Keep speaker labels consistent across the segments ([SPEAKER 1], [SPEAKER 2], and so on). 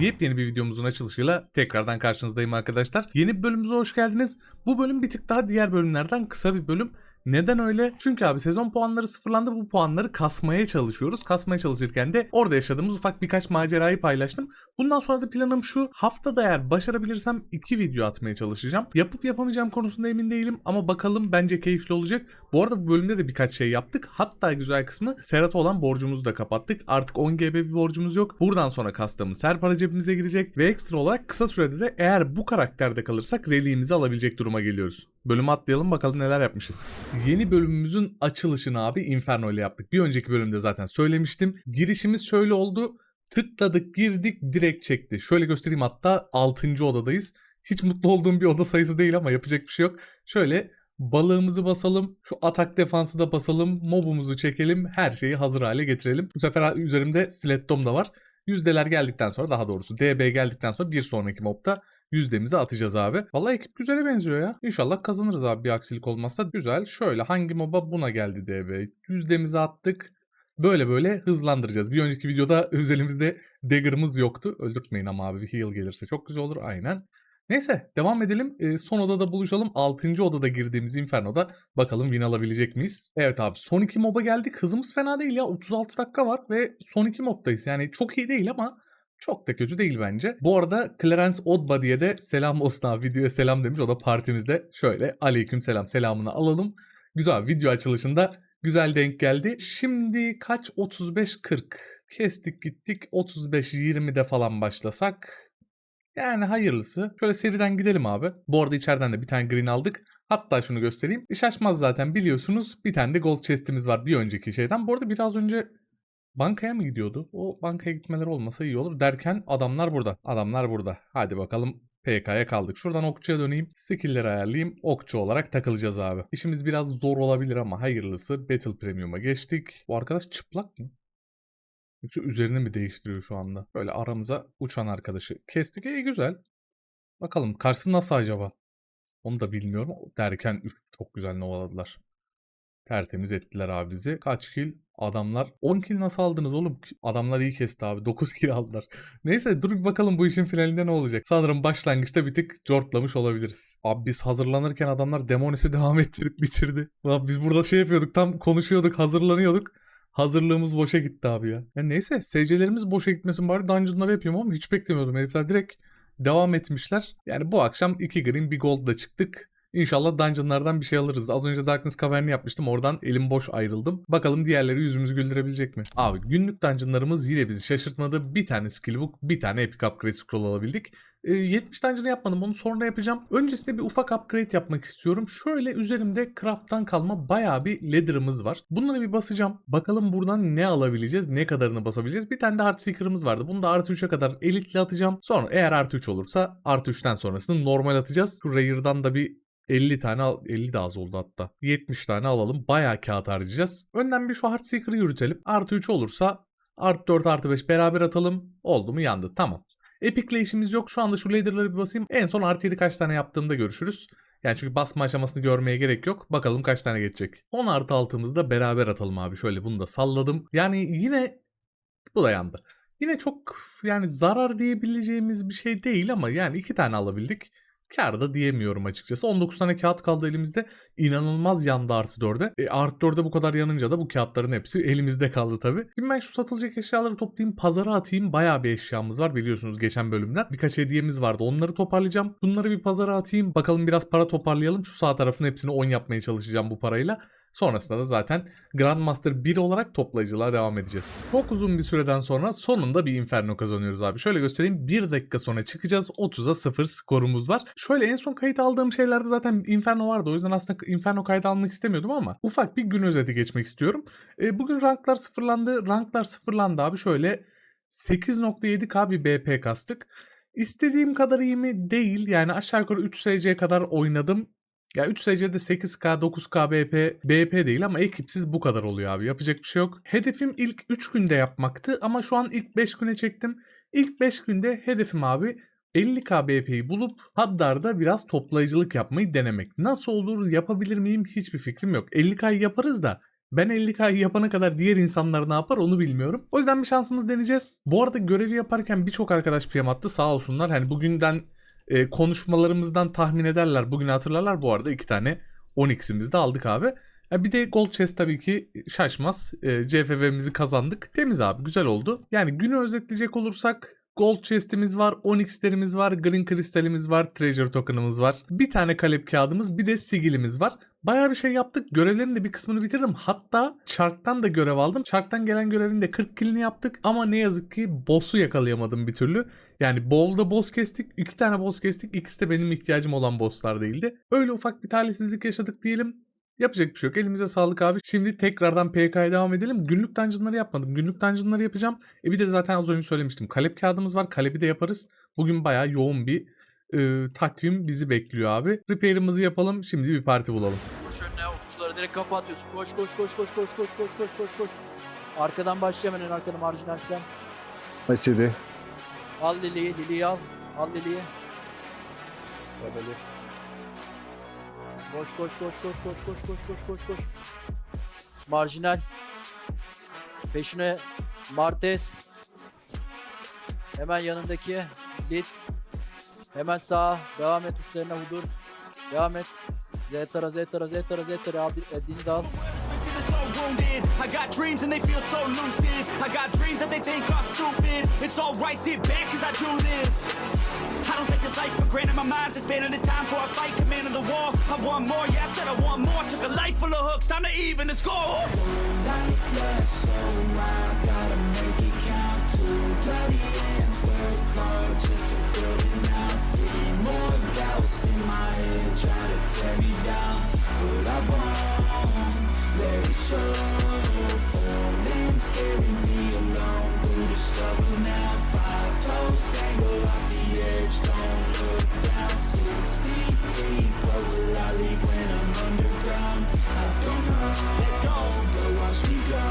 [SPEAKER 1] Yepyeni bir videomuzun açılışıyla tekrardan karşınızdayım arkadaşlar. Yeni bir bölümümüze hoş geldiniz. Bu bölüm bir tık daha diğer bölümlerden kısa bir bölüm. Neden öyle? Çünkü abi sezon puanları sıfırlandı. Bu puanları kasmaya çalışıyoruz. Kasmaya çalışırken de orada yaşadığımız ufak birkaç macerayı paylaştım. Bundan sonra da planım şu. Haftada eğer başarabilirsem iki video atmaya çalışacağım. Yapıp yapamayacağım konusunda emin değilim ama bakalım bence keyifli olacak. Bu arada bu bölümde de birkaç şey yaptık. Hatta güzel kısmı Serhat'a olan borcumuzu da kapattık. Artık 10 GB bir borcumuz yok. Buradan sonra kastığımız her para cebimize girecek ve ekstra olarak kısa sürede de eğer bu karakterde kalırsak reliğimizi alabilecek duruma geliyoruz. Bölümü atlayalım bakalım neler yapmışız. Yeni bölümümüzün açılışını abi Inferno ile yaptık. Bir önceki bölümde zaten söylemiştim. Girişimiz şöyle oldu. Tıkladık girdik direkt çekti. Şöyle göstereyim hatta 6. odadayız. Hiç mutlu olduğum bir oda sayısı değil ama yapacak bir şey yok. Şöyle balığımızı basalım. Şu atak defansı da basalım. Mobumuzu çekelim. Her şeyi hazır hale getirelim. Bu sefer üzerimde stilettom da var. Yüzdeler geldikten sonra daha doğrusu DB geldikten sonra bir sonraki mobda yüzdemizi atacağız abi. Vallahi ekip güzele benziyor ya. İnşallah kazanırız abi bir aksilik olmazsa. Güzel. Şöyle hangi moba buna geldi DB. Yüzdemizi attık. Böyle böyle hızlandıracağız. Bir önceki videoda üzerimizde dagger'ımız yoktu. Öldürtmeyin ama abi bir heal gelirse çok güzel olur. Aynen. Neyse devam edelim. Ee, son odada buluşalım. 6. odada girdiğimiz Inferno'da bakalım win alabilecek miyiz? Evet abi son iki moba geldik. Hızımız fena değil ya. 36 dakika var ve son iki moddayız. Yani çok iyi değil ama çok da kötü değil bence. Bu arada Clarence Oddbody'ye de selam olsun abi. Videoya selam demiş. O da partimizde. Şöyle aleyküm selam selamını alalım. Güzel video açılışında güzel denk geldi. Şimdi kaç? 35-40. Kestik gittik. 35-20'de falan başlasak. Yani hayırlısı. Şöyle seriden gidelim abi. Bu arada içeriden de bir tane green aldık. Hatta şunu göstereyim. Şaşmaz zaten biliyorsunuz. Bir tane de gold chest'imiz var bir önceki şeyden. Bu arada biraz önce bankaya mı gidiyordu? O bankaya gitmeleri olmasa iyi olur derken adamlar burada. Adamlar burada. Hadi bakalım PK'ya kaldık. Şuradan okçuya döneyim. Skill'leri ayarlayayım. Okçu olarak takılacağız abi. İşimiz biraz zor olabilir ama hayırlısı. Battle Premium'a geçtik. Bu arkadaş çıplak mı? Yoksa üzerini mi değiştiriyor şu anda? Böyle aramıza uçan arkadaşı. Kestik iyi güzel. Bakalım karşısı nasıl acaba? Onu da bilmiyorum. Derken üf, çok güzel novaladılar. Tertemiz ettiler abi bizi. Kaç kill? Adamlar 10 kill nasıl aldınız oğlum? Adamlar iyi kesti abi. 9 kill aldılar. Neyse dur bakalım bu işin finalinde ne olacak. Sanırım başlangıçta bir tık cortlamış olabiliriz. Abi biz hazırlanırken adamlar Demonis'i devam ettirip bitirdi. Abi biz burada şey yapıyorduk tam konuşuyorduk hazırlanıyorduk. Hazırlığımız boşa gitti abi ya. ya neyse SC'lerimiz boşa gitmesin bari dungeonları yapayım ama hiç beklemiyordum. Herifler direkt devam etmişler. Yani bu akşam 2 green bir gold'la çıktık. İnşallah dungeonlardan bir şey alırız. Az önce Darkness Cavern'i yapmıştım. Oradan elim boş ayrıldım. Bakalım diğerleri yüzümüzü güldürebilecek mi? Abi günlük dungeonlarımız yine bizi şaşırtmadı. Bir tane skill book, bir tane epic upgrade scroll alabildik. E, 70 dungeon'ı yapmadım. Onu sonra yapacağım. Öncesinde bir ufak upgrade yapmak istiyorum. Şöyle üzerimde craft'tan kalma bayağı bir leather'ımız var. Bunları bir basacağım. Bakalım buradan ne alabileceğiz? Ne kadarını basabileceğiz? Bir tane de Heart Seeker'ımız vardı. Bunu da artı 3'e kadar elitle atacağım. Sonra eğer artı 3 olursa artı 3'ten sonrasını normal atacağız. Şu Rare'dan da bir 50 tane al 50 de az oldu hatta. 70 tane alalım. Bayağı kağıt harcayacağız. Önden bir şu Heartseeker'ı yürütelim. Artı 3 olursa artı 4 artı 5 beraber atalım. Oldu mu yandı. Tamam. Epic'le işimiz yok. Şu anda şu ladder'ları bir basayım. En son artı 7 kaç tane yaptığımda görüşürüz. Yani çünkü basma aşamasını görmeye gerek yok. Bakalım kaç tane geçecek. 10 artı 6'mızı da beraber atalım abi. Şöyle bunu da salladım. Yani yine bu da yandı. Yine çok yani zarar diyebileceğimiz bir şey değil ama yani iki tane alabildik. Kar da diyemiyorum açıkçası. 19 tane kağıt kaldı elimizde. İnanılmaz yandı artı 4'e. E, artı 4'e bu kadar yanınca da bu kağıtların hepsi elimizde kaldı tabi. Şimdi ben şu satılacak eşyaları toplayayım pazara atayım. Bayağı bir eşyamız var biliyorsunuz geçen bölümden. Birkaç hediyemiz vardı onları toparlayacağım. Bunları bir pazara atayım. Bakalım biraz para toparlayalım. Şu sağ tarafın hepsini 10 yapmaya çalışacağım bu parayla. Sonrasında da zaten Grandmaster 1 olarak toplayıcılığa devam edeceğiz. Çok uzun bir süreden sonra sonunda bir Inferno kazanıyoruz abi. Şöyle göstereyim 1 dakika sonra çıkacağız. 30'a 0 skorumuz var. Şöyle en son kayıt aldığım şeylerde zaten Inferno vardı. O yüzden aslında Inferno kaydı almak istemiyordum ama ufak bir gün özeti geçmek istiyorum. E, bugün ranklar sıfırlandı. Ranklar sıfırlandı abi. Şöyle 8.7k bir BP kastık. İstediğim kadar iyi mi? Değil. Yani aşağı yukarı 3 SC kadar oynadım. Ya 3 SC'de 8K, 9K BP, BP değil ama ekipsiz bu kadar oluyor abi. Yapacak bir şey yok. Hedefim ilk 3 günde yapmaktı ama şu an ilk 5 güne çektim. İlk 5 günde hedefim abi 50k BP'yi bulup Haddar'da biraz toplayıcılık yapmayı denemek. Nasıl olur yapabilir miyim hiçbir fikrim yok. 50k'yı yaparız da Ben 50K'yı yapana kadar diğer insanlar ne yapar onu bilmiyorum. O yüzden bir şansımız deneyeceğiz. Bu arada görevi yaparken birçok arkadaş PM attı sağ olsunlar. Hani bugünden e, konuşmalarımızdan tahmin ederler. Bugün hatırlarlar bu arada iki tane 10x'imizi de aldık abi. Ha bir de Gold Chest tabii ki şaşmaz. E, CFV'mizi kazandık. Temiz abi güzel oldu. Yani günü özetleyecek olursak Gold chest'imiz var, Onyx'lerimiz var, Green kristalimiz var, Treasure token'ımız var. Bir tane kalep kağıdımız, bir de sigilimiz var. Bayağı bir şey yaptık. Görevlerin de bir kısmını bitirdim. Hatta Chark'tan da görev aldım. Chark'tan gelen görevin de 40 killini yaptık. Ama ne yazık ki boss'u yakalayamadım bir türlü. Yani Bowl'da boss kestik. iki tane boss kestik. İkisi de benim ihtiyacım olan bosslar değildi. Öyle ufak bir talihsizlik yaşadık diyelim. Yapacak bir şey yok. Elimize sağlık abi. Şimdi tekrardan PK'ya devam edelim. Günlük dungeonları yapmadım. Günlük dungeonları yapacağım. E bir de zaten az önce söylemiştim. Kalep kağıdımız var. Kalebi de yaparız. Bugün bayağı yoğun bir e, takvim bizi bekliyor abi. Repair'ımızı yapalım. Şimdi bir parti bulalım.
[SPEAKER 2] Koş önüne okçulara direkt kafa atıyorsun. Koş koş koş koş koş koş koş koş koş koş. Arkadan başla hemen en arkada marjinal sen.
[SPEAKER 3] Mesidi.
[SPEAKER 2] Al Lili'yi, Lili'yi al. Al Lili'yi. Koş koş koş koş koş koş koş koş koş koş. Marjinal. Peşine Martes. Hemen yanındaki Lit. Hemen sağa. Devam et üstlerine Hudur. Devam et. Zetara Zetara Zetara Zetara al e, Dini de al.
[SPEAKER 4] feeling so wounded. I got dreams and they feel so lucid. I got dreams that they think are stupid. It's alright, sit back cause I do this. I don't take this life for granted. My mind's expanding. It's time for a fight. Commanding the war. I want more. Yeah, I said I want more. Took a life full of hooks. Time to even the score my head try to tear me down. But I won't let it show. Falling, scaring me alone Through the struggle now. Five toes tangle off the edge Don't look down. Six feet deep What will I leave when I'm underground? I don't know. Let's go But watch me go.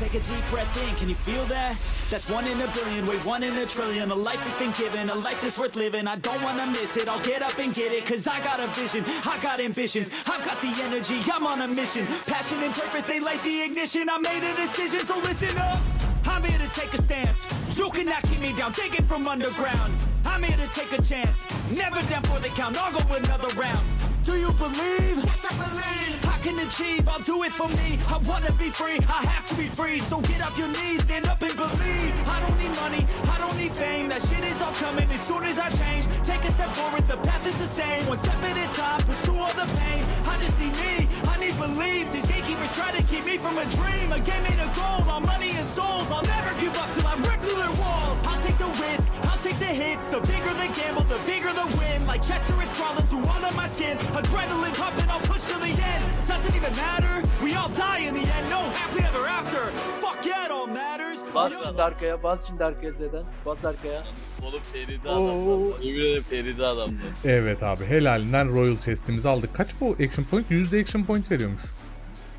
[SPEAKER 4] Take a deep breath in Can you feel that? That's one in a billion, wait, one in a trillion. A life has been given, a life that's worth living. I don't wanna miss it, I'll get up and get it. Cause I got a vision, I got ambitions. I've got the energy, I'm on a mission. Passion and purpose, they light the ignition. I made a decision, so listen up. I'm here to take a stance. You cannot keep me down, digging from underground. I'm here to take a chance. Never down for the count, I'll go another round. Do you believe? Yes, I believe. I can achieve, I'll do it for me. I wanna be free, I have to be free. So get off your knees, stand up and believe. I don't need money, I don't need fame. That shit is all coming as soon as I change. Take a step forward, the path is the same. One step at a time, push through all the pain. I just need me, I need belief. These gatekeepers try to keep me from a dream. A game made of gold, all money and souls. The bigger the gamble, the bigger the win. Like Chester is crawling through all of my skin. Adrenaline pumping, I'll push to the end. Doesn't even matter, we all die in the end. No happily ever after. Fuck yeah, it all matters.
[SPEAKER 2] Bas şimdi arkaya, bas şimdi arkaya Z'den. Bas arkaya.
[SPEAKER 5] Oğlum peridi
[SPEAKER 2] Oo.
[SPEAKER 5] adamlar. Yemin ederim peridi adamlar.
[SPEAKER 1] Evet abi helalinden Royal Chest'imizi aldık. Kaç bu action point? %00 action point veriyormuş.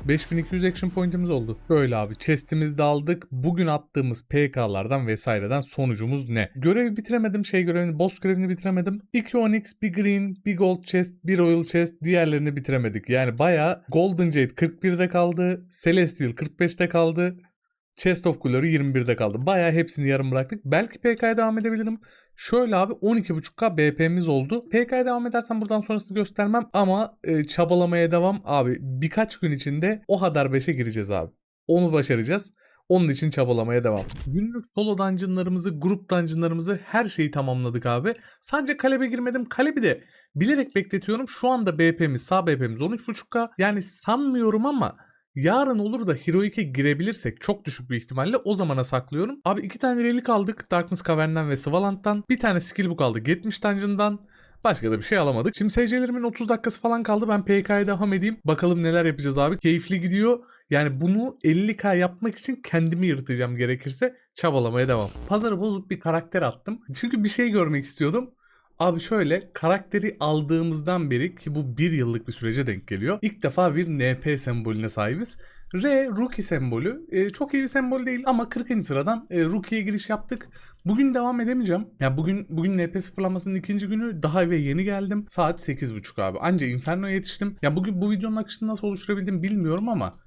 [SPEAKER 1] 5200 action point'imiz oldu. Böyle abi chest'imizi de aldık. Bugün attığımız PK'lardan vesaireden sonucumuz ne? Görevi bitiremedim. Şey görevini, boss görevini bitiremedim. 2 Onyx, bir Green, bir Gold Chest, bir Royal Chest. Diğerlerini bitiremedik. Yani bayağı Golden Jade 41'de kaldı. Celestial 45'te kaldı. Chest of Glory 21'de kaldı. Bayağı hepsini yarım bıraktık. Belki PK'ya devam edebilirim. Şöyle abi 12.5k BP'miz oldu. PK'ya devam edersem buradan sonrasını göstermem ama e, çabalamaya devam. Abi birkaç gün içinde o kadar 5'e gireceğiz abi. Onu başaracağız. Onun için çabalamaya devam. Günlük solo dungeonlarımızı, grup dungeonlarımızı her şeyi tamamladık abi. Sadece kalebe girmedim. Kalebi de bilerek bekletiyorum. Şu anda BP'miz, sağ BP'miz 13.5k. Yani sanmıyorum ama Yarın olur da Heroic'e girebilirsek çok düşük bir ihtimalle o zamana saklıyorum. Abi iki tane relik aldık Darkness Cavern'den ve Svalant'tan. Bir tane skill book aldık 70 Dungeon'dan. Başka da bir şey alamadık. Şimdi SC'lerimin 30 dakikası falan kaldı. Ben PK'ya devam edeyim. Bakalım neler yapacağız abi. Keyifli gidiyor. Yani bunu 50k yapmak için kendimi yırtacağım gerekirse. Çabalamaya devam. Pazarı bozup bir karakter attım. Çünkü bir şey görmek istiyordum. Abi şöyle karakteri aldığımızdan beri ki bu bir yıllık bir sürece denk geliyor. İlk defa bir NP sembolüne sahibiz. R Rookie sembolü. Ee, çok iyi bir sembol değil ama 40. sıradan e, Rookie'ye giriş yaptık. Bugün devam edemeyeceğim. Ya bugün bugün NP sıfırlamasının ikinci günü daha eve yeni geldim. Saat 8.30 abi. Anca Inferno'ya yetiştim. Ya bugün bu videonun akışını nasıl oluşturabildim bilmiyorum ama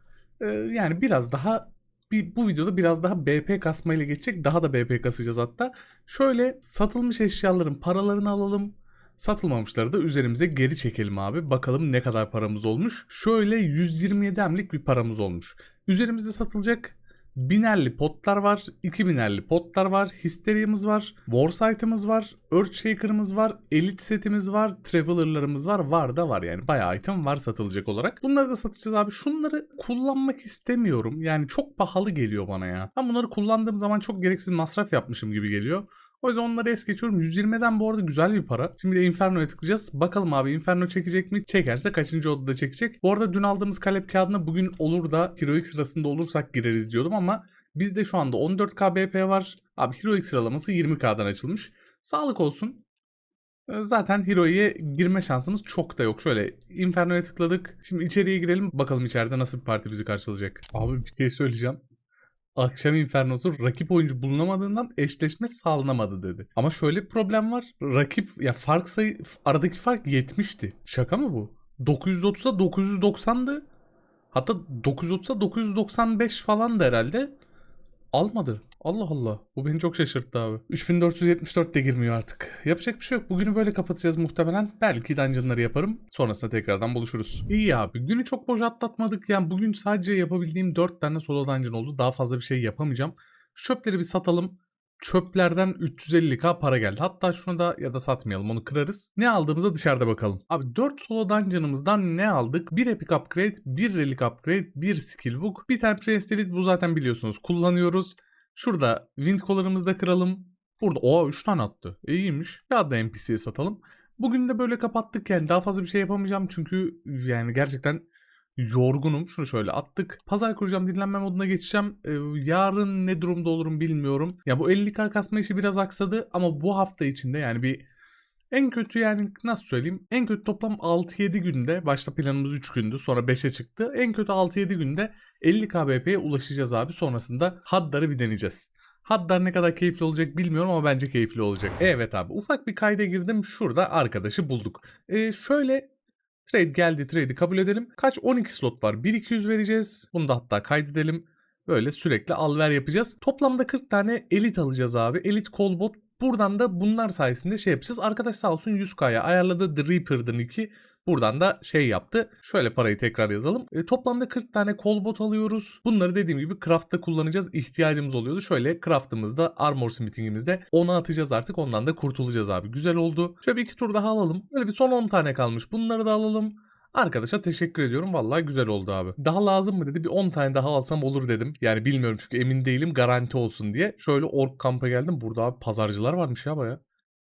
[SPEAKER 1] Ee, yani biraz daha bir, bu videoda biraz daha BP kasmayla geçecek. Daha da BP kasacağız hatta. Şöyle satılmış eşyaların paralarını alalım. Satılmamışları da üzerimize geri çekelim abi. Bakalım ne kadar paramız olmuş. Şöyle 127 emlik bir paramız olmuş. Üzerimizde satılacak binerli potlar var, 2000'erli potlar var, Hysteria'mız var, Warsight'ımız var, Earthshaker'ımız var, Elite setimiz var, Traveler'larımız var, var da var yani bayağı item var satılacak olarak. Bunları da satacağız abi. Şunları kullanmak istemiyorum. Yani çok pahalı geliyor bana ya. Ben bunları kullandığım zaman çok gereksiz masraf yapmışım gibi geliyor. O yüzden onları es geçiyorum. 120'den bu arada güzel bir para. Şimdi de Inferno'ya tıklayacağız. Bakalım abi Inferno çekecek mi? Çekerse kaçıncı odada çekecek? Bu arada dün aldığımız kalep kağıdına bugün olur da Heroic sırasında olursak gireriz diyordum ama bizde şu anda 14k BP var. Abi Heroic sıralaması 20k'dan açılmış. Sağlık olsun. Ee, Zaten Heroic'e girme şansımız çok da yok. Şöyle Inferno'ya tıkladık. Şimdi içeriye girelim. Bakalım içeride nasıl bir parti bizi karşılayacak. Abi bir şey söyleyeceğim. Akşam Inferno'su rakip oyuncu bulunamadığından eşleşme sağlanamadı dedi. Ama şöyle bir problem var. Rakip ya fark sayı aradaki fark 70'ti. Şaka mı bu? 930'a 990'dı. Hatta 930'a 995 falan da herhalde. Almadı. Allah Allah. Bu beni çok şaşırttı abi. 3474 de girmiyor artık. Yapacak bir şey yok. Bugünü böyle kapatacağız muhtemelen. Belki dungeonları yaparım. Sonrasında tekrardan buluşuruz. İyi abi. Günü çok boş atlatmadık. Yani bugün sadece yapabildiğim 4 tane solo dungeon oldu. Daha fazla bir şey yapamayacağım. Şu Çöpleri bir satalım. Çöplerden 350k para geldi. Hatta şunu da ya da satmayalım onu kırarız. Ne aldığımıza dışarıda bakalım. Abi 4 solo dungeon'ımızdan ne aldık? Bir epic upgrade, bir relic upgrade, bir skill book, bir tane Elite bu zaten biliyorsunuz kullanıyoruz. Şurada wind collar'ımızı da kıralım. Burada oha 3 tane attı. İyiymiş. Ya da NPC'ye satalım. Bugün de böyle kapattık yani daha fazla bir şey yapamayacağım çünkü yani gerçekten yorgunum. Şunu şöyle attık. Pazar kuracağım dinlenme moduna geçeceğim. Ee, yarın ne durumda olurum bilmiyorum. Ya bu 50k kasma işi biraz aksadı ama bu hafta içinde yani bir en kötü yani nasıl söyleyeyim? En kötü toplam 6-7 günde başta planımız 3 gündü sonra 5'e çıktı. En kötü 6-7 günde 50 KBP'ye ulaşacağız abi. Sonrasında Haddar'ı bir deneyeceğiz. Haddar ne kadar keyifli olacak bilmiyorum ama bence keyifli olacak. Evet abi ufak bir kayda girdim. Şurada arkadaşı bulduk. Ee, şöyle Trade geldi trade'i kabul edelim. Kaç? 12 slot var. 1200 vereceğiz. Bunu da hatta kaydedelim. Böyle sürekli al ver yapacağız. Toplamda 40 tane elit alacağız abi. Elit kolbot. Buradan da bunlar sayesinde şey yapacağız. Arkadaş sağ olsun 100k'ya ayarladı. The Reaper'dan 2. Buradan da şey yaptı. Şöyle parayı tekrar yazalım. E, toplamda 40 tane kolbot alıyoruz. Bunları dediğim gibi craft'ta kullanacağız. İhtiyacımız oluyordu. Şöyle craft'ımızda armor smithing'imizde ona atacağız artık. Ondan da kurtulacağız abi. Güzel oldu. Şöyle bir iki tur daha alalım. Böyle bir son 10 tane kalmış. Bunları da alalım. Arkadaşa teşekkür ediyorum. Vallahi güzel oldu abi. Daha lazım mı dedi. Bir 10 tane daha alsam olur dedim. Yani bilmiyorum çünkü emin değilim. Garanti olsun diye. Şöyle ork kampa geldim. Burada abi pazarcılar varmış ya baya.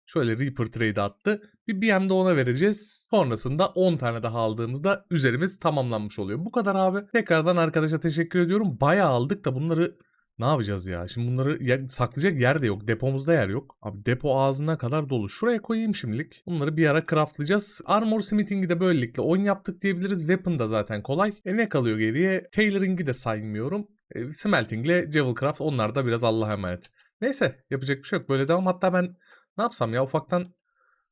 [SPEAKER 1] Şöyle Reaper trade attı. Bir BM de ona vereceğiz. Sonrasında 10 tane daha aldığımızda üzerimiz tamamlanmış oluyor. Bu kadar abi. Tekrardan arkadaşa teşekkür ediyorum. Bayağı aldık da bunları ne yapacağız ya? Şimdi bunları ya- saklayacak yer de yok. Depomuzda yer yok. Abi depo ağzına kadar dolu. Şuraya koyayım şimdilik. Bunları bir ara craftlayacağız. Armor smithing'i de böylelikle 10 yaptık diyebiliriz. Weapon da zaten kolay. E ne kalıyor geriye? Tailoring'i de saymıyorum. E, smelting'le Javelcraft onlar da biraz Allah'a emanet. Neyse yapacak bir şey yok. Böyle devam. Hatta ben ne yapsam ya ufaktan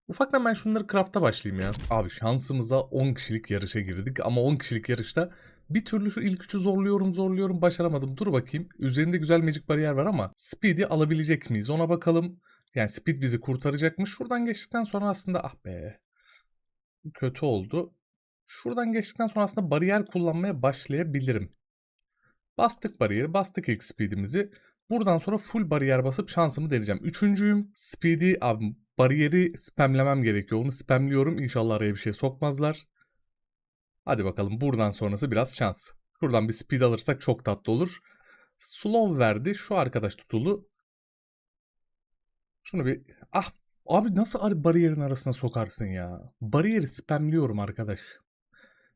[SPEAKER 1] Ufaktan ben şunları craft'a başlayayım ya. Abi şansımıza 10 kişilik yarışa girdik ama 10 kişilik yarışta bir türlü şu ilk üçü zorluyorum zorluyorum başaramadım. Dur bakayım. Üzerinde güzel magic bariyer var ama speed'i alabilecek miyiz ona bakalım. Yani speed bizi kurtaracakmış. Şuradan geçtikten sonra aslında ah be. Kötü oldu. Şuradan geçtikten sonra aslında bariyer kullanmaya başlayabilirim. Bastık bariyeri, bastık ilk speed'imizi. Buradan sonra full bariyer basıp şansımı deneyeceğim. Üçüncüyüm. Speed'i bariyeri spamlemem gerekiyor. Onu spamliyorum. İnşallah araya bir şey sokmazlar. Hadi bakalım buradan sonrası biraz şans. Şuradan bir speed alırsak çok tatlı olur. Slow verdi. Şu arkadaş tutulu. Şunu bir... Ah abi nasıl ar- bariyerin arasına sokarsın ya? Bariyeri spamliyorum arkadaş.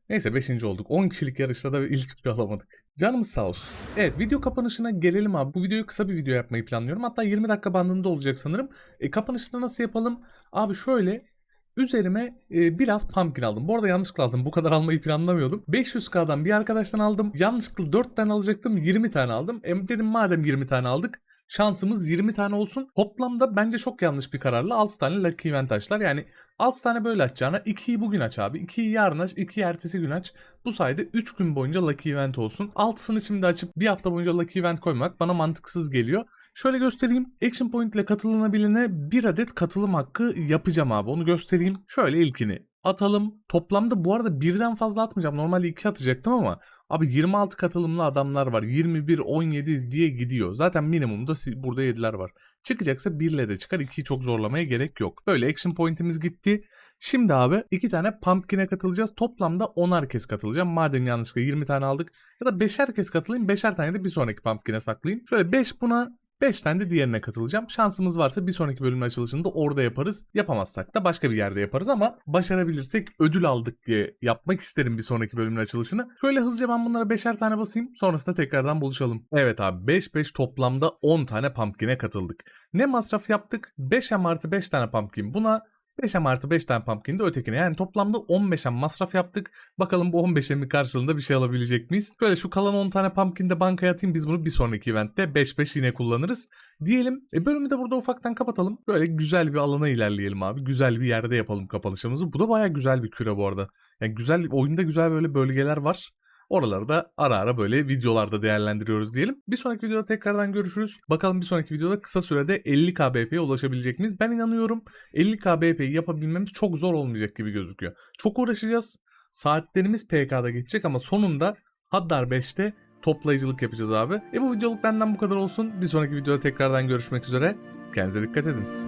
[SPEAKER 1] Neyse 5. olduk. 10 kişilik yarışta da ilk üçü alamadık. Canımız sağ olsun. Evet video kapanışına gelelim abi. Bu videoyu kısa bir video yapmayı planlıyorum. Hatta 20 dakika bandında olacak sanırım. E, kapanışta nasıl yapalım? Abi şöyle üzerime e, biraz pumpkin aldım. Bu arada yanlışlıkla aldım. Bu kadar almayı planlamıyordum. 500k'dan bir arkadaştan aldım. Yanlışlıkla 4 tane alacaktım. 20 tane aldım. E, dedim madem 20 tane aldık. Şansımız 20 tane olsun. Toplamda bence çok yanlış bir kararla 6 tane Lucky Event açlar. Yani 6 tane böyle açacağına 2'yi bugün aç abi. 2'yi yarın aç, 2'yi ertesi gün aç. Bu sayede 3 gün boyunca Lucky Event olsun. 6'sını şimdi açıp bir hafta boyunca Lucky Event koymak bana mantıksız geliyor. Şöyle göstereyim. Action Point ile katılınabilene bir adet katılım hakkı yapacağım abi. Onu göstereyim. Şöyle ilkini atalım. Toplamda bu arada birden fazla atmayacağım. Normalde 2 atacaktım ama Abi 26 katılımlı adamlar var. 21, 17 diye gidiyor. Zaten minimumda burada 7'ler var. Çıkacaksa 1 ile de çıkar. 2'yi çok zorlamaya gerek yok. Böyle action point'imiz gitti. Şimdi abi iki tane pumpkin'e katılacağız. Toplamda 10'ar kez katılacağım. Madem yanlışlıkla 20 tane aldık. Ya da 5'er kez katılayım. 5'er tane de bir sonraki pumpkin'e saklayayım. Şöyle 5 buna 5 tane de diğerine katılacağım. Şansımız varsa bir sonraki bölümün açılışında orada yaparız. Yapamazsak da başka bir yerde yaparız ama başarabilirsek ödül aldık diye yapmak isterim bir sonraki bölümün açılışını. Şöyle hızlıca ben bunlara 5'er tane basayım. Sonrasında tekrardan buluşalım. Evet abi 5-5 toplamda 10 tane pumpkin'e katıldık. Ne masraf yaptık? 5M artı 5 tane pumpkin. Buna 5M artı 5 tane pumpkin de ötekine. Yani toplamda 15M masraf yaptık. Bakalım bu 15M'in karşılığında bir şey alabilecek miyiz? Şöyle şu kalan 10 tane pumpkin de bankaya atayım. Biz bunu bir sonraki eventte 5-5 yine kullanırız. Diyelim e, bölümü de burada ufaktan kapatalım. Böyle güzel bir alana ilerleyelim abi. Güzel bir yerde yapalım kapanışımızı. Bu da baya güzel bir küre bu arada. Yani güzel oyunda güzel böyle bölgeler var. Oraları da ara ara böyle videolarda değerlendiriyoruz diyelim. Bir sonraki videoda tekrardan görüşürüz. Bakalım bir sonraki videoda kısa sürede 50 KBP'ye ulaşabilecek miyiz? Ben inanıyorum 50 KBP'yi yapabilmemiz çok zor olmayacak gibi gözüküyor. Çok uğraşacağız. Saatlerimiz PK'da geçecek ama sonunda Haddar 5'te toplayıcılık yapacağız abi. E bu videoluk benden bu kadar olsun. Bir sonraki videoda tekrardan görüşmek üzere. Kendinize dikkat edin.